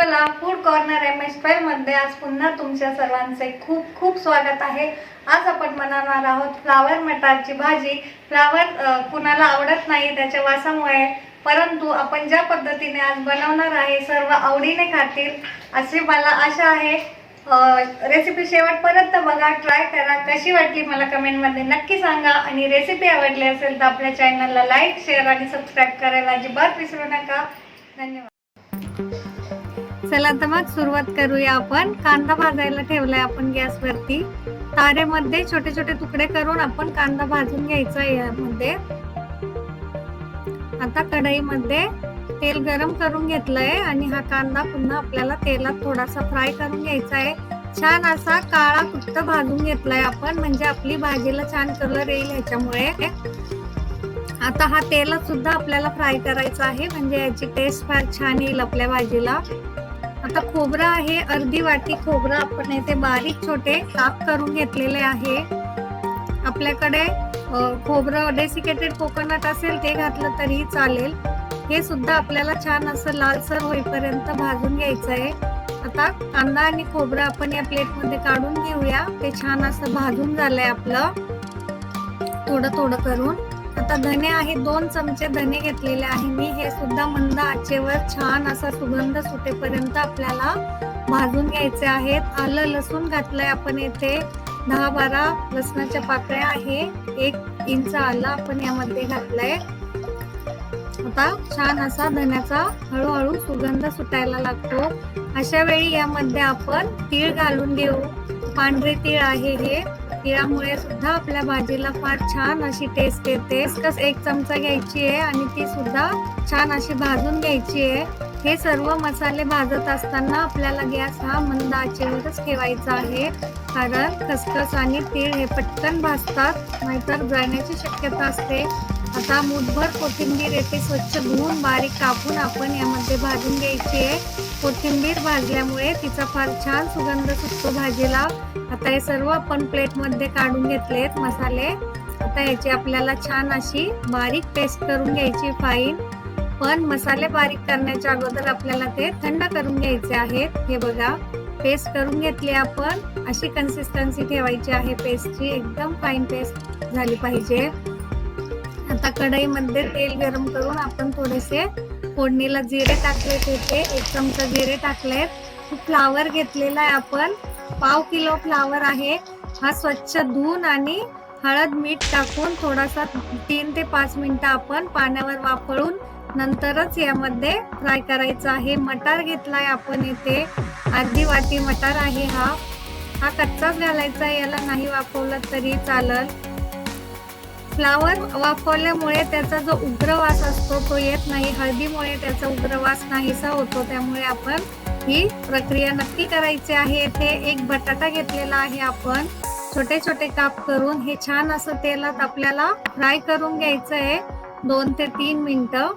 मला food corner M एसमध्ये आज पुन्हा तुमच्या सर्वांचे खूप खूप स्वागत आहे. आज आपण बनवणार आहोत फ्लावर मटारची भाजी. फ्लावर कुणाला आवडत नाही त्याच्या वासामुळे परंतु आपण ज्या पद्धतीने आज बनवणार आहे सर्व आवडीने खातील अशी मला आशा आहे. रेसिपी शेवटपर्यंत बघा ट्राय करा. कशी वाटली मला कमेंटमध्ये नक्की सांगा. आणि रेसिपी आवडली असेल तर आपल्या चॅनलला लाईक शेअर आणि सबस्क्राईब करायला अजिबात विसरू नका. धन्यवाद. चला तर मग सुरुवात करूया आपण. कांदा भाजायला ठेवलाय आपण गॅसवरती. तारेमध्ये छोटे छोटे तुकडे करून आपण कांदा भाजून घ्यायचा आहे यामध्ये. आता कढईमध्ये तेल गरम करून घेतलंय आणि हा कांदा पुन्हा आपल्याला तेलात थोडासा फ्राय करून घ्यायचा आहे. छान असा काळा कुट्ट भाजून घेतलाय आपण म्हणजे आपली भाजीला छान कलर येईल ह्याच्यामुळे. आता हा तेलात सुद्धा आपल्याला फ्राय करायचा आहे म्हणजे याची टेस्ट फार छान येईल आपल्या भाजीला. आता खोबरं आहे अर्धी वाटी खोबरं आपण येथे बारीक छोटे काप करून घेतलेले आहे. आपल्याकडे खोबरं डेसिकेटेड कोकोनट असेल ते घातलं तरीही चालेल. हे सुद्धा आपल्याला छान असं लालसर होईपर्यंत भाजून घ्यायचं आहे आता कांदा आणि खोबरं आपण या प्लेटमध्ये काढून घेऊया. ते छान असं भाजून झालंय आपलं. थोडं थोडं करून. आता धने आहे दोन चमचे धने घेतलेले आहे. मी हे सुद्धा मंद आचेवर छान असा सुगंध सुटेपर्यंत आपल्याला भाजून घ्यायचे आहेत. आलं लसूण घातलंय आपण येथे दहा बारा लसणाच्या पाकळ्या आहे. एक इंच आलं आपण यामध्ये घातलंय. आता छान असा धन्याचा हळूहळू सुगंध सुटायला लागतो. अशा वेळी यामध्ये आपण तीळ घालून घेऊ. पांढरे तीळ आहे हे. तिळामुळे सुद्धा आपल्या भाजीला फार छान अशी टेस्ट येते. कस एक चमचा घ्यायची आहे आणि ती सुद्धा छान अशी भाजून घ्यायची आहे. हे सर्व मसाले भाजत असताना आपल्याला गॅस हा मंद आचेवरच ठेवायचा आहे. कारण खसखस आणि तीळ हे पटकन भाजतात नाहीतर जळण्याची शक्यता असते. आता मुठभर कोथिंबीर येथे स्वच्छ धुवून बारीक कापून आपण यामध्ये भाजून घ्यायची आहे. कोथिंबीर भाजल्यामुळे तिचा फार छान सुगंध सुटतो भाजीला. आता हे सर्व आपण प्लेटमध्ये काढून घेतलेत मसाले. आता याची आपल्याला छान अशी बारीक पेस्ट करून घ्यायची फाईन पण मसाले बारीक करण्याच्या अगोदर आपल्याला ते थंड करून घ्यायचे आहेत. हे बघा पेस्ट करून घेतली आपण. अशी कन्सिस्टन्सी ठेवायची आहे पेस्टची एकदम फाईन पेस्ट झाली पाहिजे. आता कढईमध्ये तेल गरम करून आपण थोडेसे फोडणीला जिरे टाकले तिथे एक चमचा जिरे टाकलेत. फ्लावर घेतलेला आहे आपण. पाव किलो फ्लावर आहे. हा स्वच्छ धुवून आणि हळद मीठ टाकून थोडासा तीन ते पाच मिनटं आपण पाण्यावर वापरून नंतरच यामध्ये फ्राय करायचा आहे. मटार घेतलाय आपण इथे. अर्धी वाटी मटार आहे हा. हा कच्चाच घालायचा आहे. याला नाही वापरलं तरी चालल. फ्लावर वापरल्यामुळे त्याचा जो उग्रवास असतो तो येत नाही. हळदीमुळे त्याचा उग्रवास नाहीसा होतो. त्यामुळे आपण ही प्रक्रिया नक्की करायची आहे. येथे एक बटाटा घेतलेला आहे आपण. छोटे छोटे काप करून हे छान असं तेलात आपल्याला फ्राय करून घ्यायचं आहे दोन ते तीन मिनटं.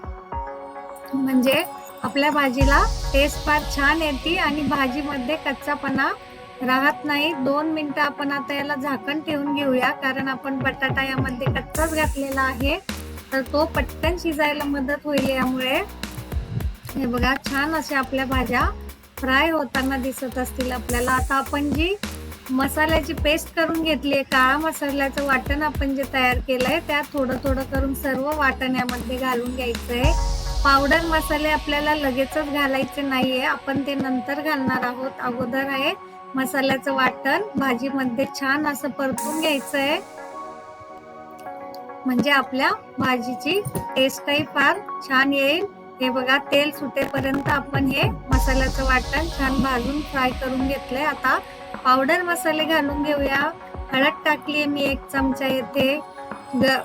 म्हणजे आपल्या भाजीला टेस्ट फार छान येते आणि भाजीमध्ये कच्चापणा राहत नाही. दोन मिनिटं आपण आता याला झाकण ठेवून घेऊया. कारण आपण बटाटा यामध्ये कच्चाच घातलेला आहे. तर तो पटकन शिजायला मदत होईल यामुळे. हे बघा छान अशा आपल्या भाज्या फ्राय होताना दिसत असतील आपल्याला. आता आपण जी मसाल्याची पेस्ट करून घेतली आहे काळा मसाल्याचं वाटण आपण जे तयार केलंय त्यात थोडं थोडं करून सर्व वाटण यामध्ये घालून घ्यायचंय. पावडर मसाले आपल्याला लगेचच घालायचे नाहीये. आपण ते नंतर घालणार आहोत. अगोदर आहे मसाल्याचं वाटण. भाजीमध्ये छान असं परतून घ्यायचं आहे म्हणजे आपल्या भाजीची टेस्टही फार छान येईल. हे बघा तेल सुटेपर्यंत आपण हे मसाल्याचं वाटण छान भाजून फ्राय करून घेतलंय. आता पावडर मसाले घालून घेऊया. हळद टाकली मी एक चमचा येथे. ग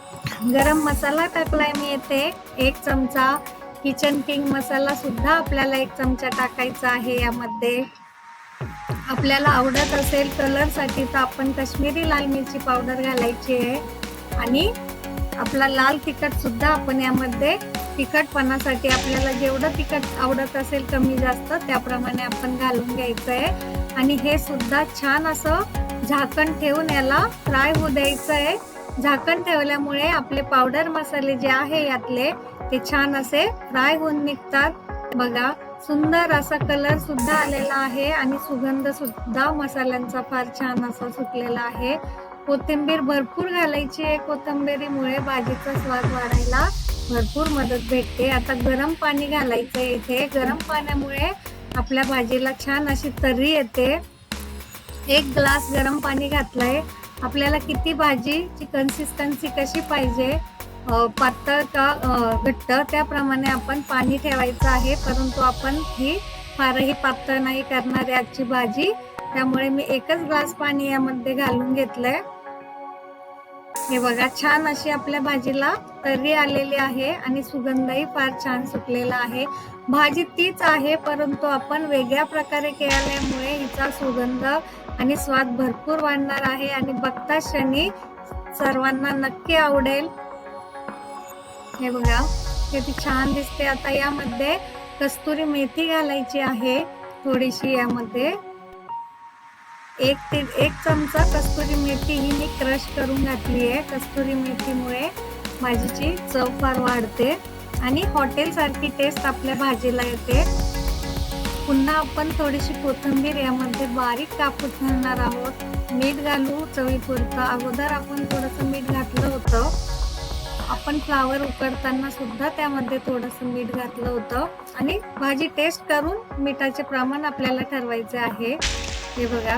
गरम मसाला टाकलाय मी येथे एक चमचा. किचन किंग मसाला सुद्धा आपल्याला एक चमचा टाकायचा आहे यामध्ये. आपल्याला आवडत असेल कलरसाठी तर आपण काश्मीरी लाल मिरची पावडर घालायची आहे. आणि आपला लाल तिखट सुद्धा आपण यामध्ये तिखटपणासाठी आपल्याला जेवढं तिखट आवडत असेल कमी जास्त त्याप्रमाणे आपण घालून घ्यायचं आहे आणि हे सुद्धा छान असं झाकण ठेवून याला फ्राय होऊ द्यायचं आहे झाकण ठेवल्यामुळे आपले पावडर मसाले जे आहे यातले ते छान असे फ्राय होऊन निघतात. बघा सुंदर असा कलर सुद्धा आलेला आहे आणि सुगंध सुद्धा मसाल्यांचा फार छान असा सुटलेला आहे. कोथिंबीर भरपूर घालायची आहे. कोथिंबीरीमुळे भाजीचा स्वाद वाढायला भरपूर मदत भेटते. आता गरम पाणी घालायचं आहे इथे. गरम पाण्यामुळे आपल्या भाजीला छान अशी तर्री येते. एक ग्लास गरम पाणी घातलंय. आपल्याला किती भाजीची कन्सिस्टन्सी कशी पाहिजे पातळ का घट्ट त्याप्रमाणे आपण पाणी ठेवायचं आहे. परंतु आपण ही फारही पातळ नाही करणारी आजची भाजी. त्यामुळे मी एकच ग्लास पाणी यामध्ये घालून घेतलंय. हे बघा छान अशी आपल्या भाजीला तर्री आलेली आहे आणि सुगंधही फार छान सुटलेला आहे. भाजी तीच आहे परंतु आपण वेगळ्या प्रकारे केल्यामुळे हिचा सुगंध आणि स्वाद भरपूर वाढणार आहे. आणि बघता क्षणी सर्वांना नक्की आवडेल. हे बघा किती छान दिसते. आता यामध्ये कस्तुरी मेथी घालायची आहे थोडीशी यामध्ये. एक ते एक चमचा कस्तुरी मेथी ही मी क्रश करून घातली आहे. कस्तुरी मेथीमुळे भाजीची चव फार वाढते आणि हॉटेल सारखी टेस्ट आपल्या भाजीला येते. पुन्हा आपण थोडीशी कोथिंबीर यामध्ये बारीक कापूस घालणार आहोत. मीठ घालू चवीपुरतं. अगोदर आपण थोडंसं मीठ घातलं होतं. आपण फ्लावर उकडताना सुद्धा त्यामध्ये थोडंसं मीठ घातलं होतं. आणि भाजी टेस्ट करून मिठाचे प्रमाण आपल्याला ठरवायचे आहे. हे बघा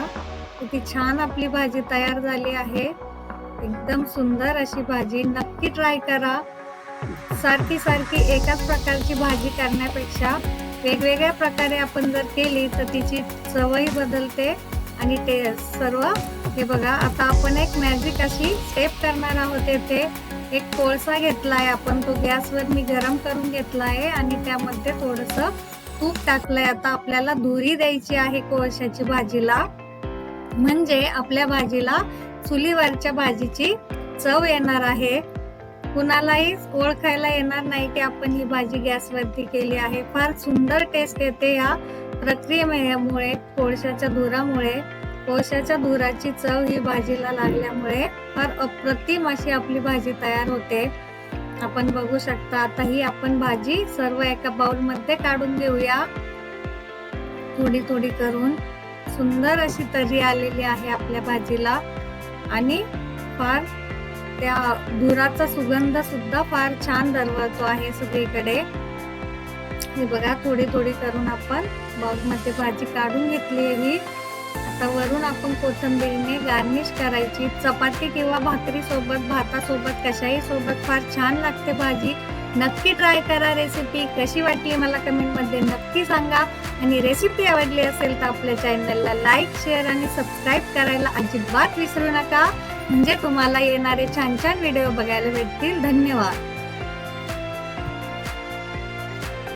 किती छान आपली भाजी तयार झाली आहे. एकदम सुंदर अशी भाजी. नक्की ट्राय करा. सारखी सारखी एकाच प्रकारची भाजी करण्यापेक्षा वेगवेगळ्या प्रकारे आपण जर केली तर तिची चवही बदलते आणि ते सर्व हे बघा आता आपण एक मॅजिक अशी स्टेप करणार आहोत येथे. एक कोळसा घेतलाय आपण तो गॅसवर मी गरम करून घेतलाय आणि त्यामध्ये थोडस तूप टाकलंय. आता आपल्याला धुरी द्यायची आहे कोळशाची भाजीला. म्हणजे आपल्या भाजीला चुलीवरच्या भाजीची चव येणार आहे. कुणालाही ओळखायला येणार नाही की आपण ही भाजी गॅसवरती केली आहे. फार सुंदर टेस्ट येते या प्रक्रियेमुळे कोळशाच्या धुरामुळे. कोळशाच्या धुराची चव ही भाजीला लागल्यामुळे फार अप्रतिम अशी आपली भाजी तयार होते. आपण बघू शकता आता ही आपण भाजी सर्व एका बाउलमध्ये काढून घेऊया. थोडी थोडी करून सुंदर अशी तरी आलेली आहे आपल्या भाजीला. आणि फार त्या धुराचा सुगंध सुद्धा फार छान दरवळतो आहे सगळीकडे. हे बघा थोडी थोडी करून आपण बाउलमध्ये भाजी काढून घेतली आहे. ही आता वरून आपण कोथिंबीरने गार्निश करायची. चपाती किंवा भाकरी सोबत भातासोबत कशाही सोबत फार छान लागते भाजी. नक्की ट्राय करा रेसिपी कशी वाटली मला कमेंटमध्ये नक्की सांगा. आणि रेसिपी आवडली असेल तर आपल्या चॅनलला लाईक शेअर आणि सबस्क्राईब करायला अजिबात विसरू नका. म्हणजे तुम्हाला येणारे छान छान व्हिडिओ बघायला भेटतील. धन्यवाद.